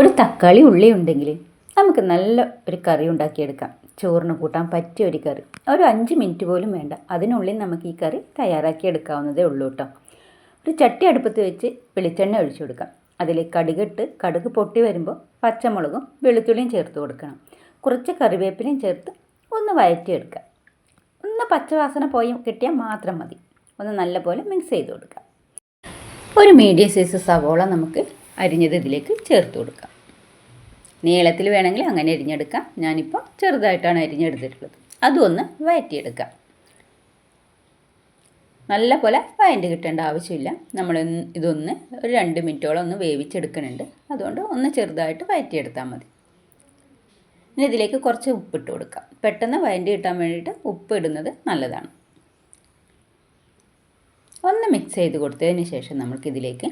ഒരു തക്കാളി ഉള്ളി ഉണ്ടെങ്കിൽ നമുക്ക് നല്ല ഒരു കറി ഉണ്ടാക്കിയെടുക്കാം. ചോറിന് കൂട്ടാൻ പറ്റിയ ഒരു കറി. ഒരു അഞ്ച് മിനിറ്റ് പോലും വേണ്ട. അതിനുള്ളിൽ നമുക്ക് ഈ കറി തയ്യാറാക്കി എടുക്കാവുന്നതേ ഉള്ളൂ കേട്ടോ. ഒരു ചട്ടി അടുപ്പത്ത് വെച്ച് വെളിച്ചെണ്ണ ഒഴിച്ചു കൊടുക്കാം. അതിൽ കടുകിട്ട് കടുക് പൊട്ടി വരുമ്പോൾ പച്ചമുളകും വെളുത്തുള്ളിയും ചേർത്ത് കൊടുക്കണം. കുറച്ച് കറിവേപ്പിലയും ചേർത്ത് ഒന്ന് വയറ്റിയെടുക്കുക ഒന്ന് പച്ചവാസന പോയി കിട്ടിയാൽ മാത്രം മതി. ഒന്ന് നല്ലപോലെ മിക്സ് ചെയ്ത് കൊടുക്കുക ഒരു മീഡിയം സൈസ് സവോള നമുക്ക് അരിഞ്ഞത് ഇതിലേക്ക് ചേർത്ത് കൊടുക്കാം. നീളത്തിൽ വേണമെങ്കിൽ അങ്ങനെ അരിഞ്ഞെടുക്കാം. ഞാനിപ്പോൾ ചെറുതായിട്ടാണ് അരിഞ്ഞെടുത്തിട്ടുള്ളത്. അതൊന്ന് വഴറ്റിയെടുക്കാം നല്ല പോലെ വഴണ്ട് കിട്ടേണ്ട ആവശ്യമില്ല. നമ്മൾ ഇതൊന്ന് ഒരു രണ്ട് മിനിറ്റോളം ഒന്ന് വേവിച്ചെടുക്കുന്നുണ്ട്. അതുകൊണ്ട് ഒന്ന് ചെറുതായിട്ട് വഴറ്റിയെടുത്താൽ മതി. ഇനി ഇതിലേക്ക് കുറച്ച് ഉപ്പിട്ട് കൊടുക്കാം. പെട്ടെന്ന് വഴണ്ട് കിട്ടാൻ വേണ്ടിയിട്ട് ഉപ്പ് ഇടുന്നത് നല്ലതാണ്. ഒന്ന് മിക്സ് ചെയ്ത് കൊടുത്തതിന് ശേഷം നമുക്കിതിലേക്ക്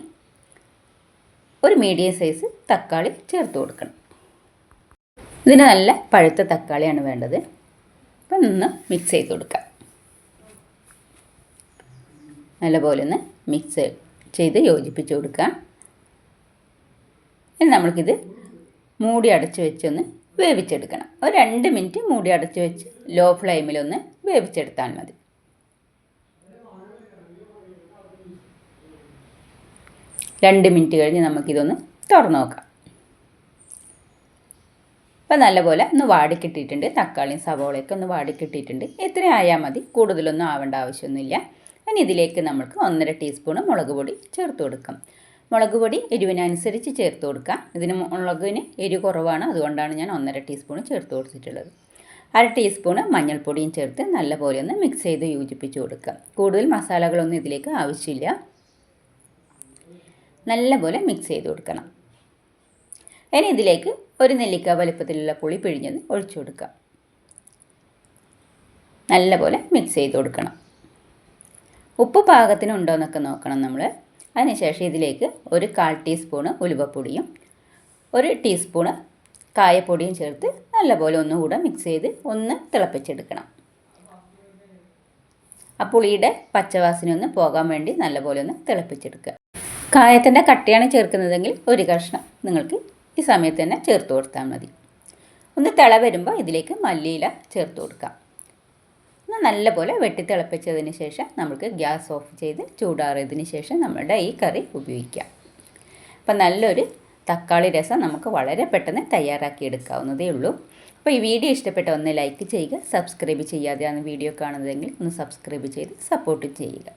ഒരു മീഡിയം സൈസ് തക്കാളി ചേർത്ത് കൊടുക്കണം. ഇതിന് നല്ല പഴുത്ത തക്കാളിയാണ് വേണ്ടത്. അപ്പം ഒന്ന് മിക്സ് ചെയ്ത് കൊടുക്കാം. നല്ലപോലെ ഒന്ന് മിക്സ് ചെയ്ത് യോജിപ്പിച്ച് കൊടുക്കാം ഇനി നമ്മൾക്കിത് മൂടി അടച്ച് വെച്ചൊന്ന് വേവിച്ചെടുക്കണം. ഒരു രണ്ട് മിനിറ്റ് മൂടി അടച്ച് വെച്ച് ലോ ഫ്ലെയിമിലൊന്ന് വേവിച്ചെടുത്താൽ മതി. രണ്ട് മിനിറ്റ് കഴിഞ്ഞ് നമുക്കിതൊന്ന് തുറന്ന് നോക്കാം. അപ്പോൾ നല്ലപോലെ ഒന്ന് വാടിക്കിട്ടിയിട്ടുണ്ട് തക്കാളിയും സവോളയൊക്കെ ഒന്ന് വാടിക്കിട്ടിയിട്ടുണ്ട് എത്ര ആയാൽ മതി കൂടുതലൊന്നും ആവേണ്ട ആവശ്യമൊന്നുമില്ല. ഇനി ഇതിലേക്ക് നമുക്ക് ഒന്നര ടീസ്പൂൺ മുളക് പൊടി ചേർത്ത് കൊടുക്കാം. മുളക് പൊടി എരിവിനനുസരിച്ച് ചേർത്ത് കൊടുക്കാം. ഇതിന് മുളകിന് എരിവ് കുറവാണ് അതുകൊണ്ടാണ് ഞാൻ ഒന്നര ടീസ്പൂൺ ചേർത്ത് കൊടുത്തിട്ടുള്ളത്. അര ടീസ്പൂണ് മഞ്ഞൾപ്പൊടിയും ചേർത്ത് നല്ലപോലെ ഒന്ന് മിക്സ് ചെയ്ത് യോജിപ്പിച്ച് കൊടുക്കാം. കൂടുതൽ മസാലകളൊന്നും ഇതിലേക്ക് ആവശ്യമില്ല. നല്ലപോലെ മിക്സ് ചെയ്ത് കൊടുക്കണം. ഇനി ഇതിലേക്ക് ഒരു നെല്ലിക്ക വലുപ്പത്തിലുള്ള പുളി പിഴിഞ്ഞത് ഒഴിച്ചു കൊടുക്കാം നല്ലപോലെ മിക്സ് ചെയ്ത് കൊടുക്കണം. ഉപ്പ് പാകത്തിന് എന്നൊക്കെ നോക്കണം നമ്മൾ അതിനുശേഷം ഇതിലേക്ക് ഒരു കാൽ ടീസ്പൂണ് ഉലുവപ്പൊടിയും ഒരു ടീസ്പൂണ് കായപ്പൊടിയും ചേർത്ത് നല്ലപോലെ ഒന്നുകൂടെ മിക്സ് ചെയ്ത് ഒന്ന് തിളപ്പിച്ചെടുക്കണം. ആ പുളിയുടെ പച്ചവാസന ഒന്ന് പോകാൻ വേണ്ടി നല്ലപോലെ ഒന്ന് തിളപ്പിച്ചെടുക്കുക. കായത്തിന്റെ കട്ടിയാണ് ചേർക്കുന്നതെങ്കിൽ ഒരു കഷ്ണം നിങ്ങൾക്ക് ഈ സമയത്ത് തന്നെ ചേർത്ത് കൊടുത്താൽ മതി. ഒന്ന് തിള വരുമ്പോൾ ഇതിലേക്ക് മല്ലിയില ചേർത്ത് കൊടുക്കാം. ഒന്ന് നല്ലപോലെ വെട്ടി തിളപ്പിച്ചതിന് ശേഷം നമുക്ക് ഗ്യാസ് ഓഫ് ചെയ്ത് ചൂടാറിയതിന് ശേഷം നമ്മളുടെ ഈ കറി ഉപയോഗിക്കാം. അപ്പം നല്ലൊരു തക്കാളി രസം നമുക്ക് വളരെ പെട്ടെന്ന് തയ്യാറാക്കി എടുക്കാവുന്നതേ ഉള്ളൂ. അപ്പോൾ ഈ വീഡിയോ ഇഷ്ടപ്പെട്ട ഒന്ന് ലൈക്ക് ചെയ്യുക സബ്സ്ക്രൈബ് ചെയ്യാതെയാണ് വീഡിയോ കാണുന്നതെങ്കിൽ ഒന്ന് സബ്സ്ക്രൈബ് ചെയ്ത് സപ്പോർട്ട് ചെയ്യുക.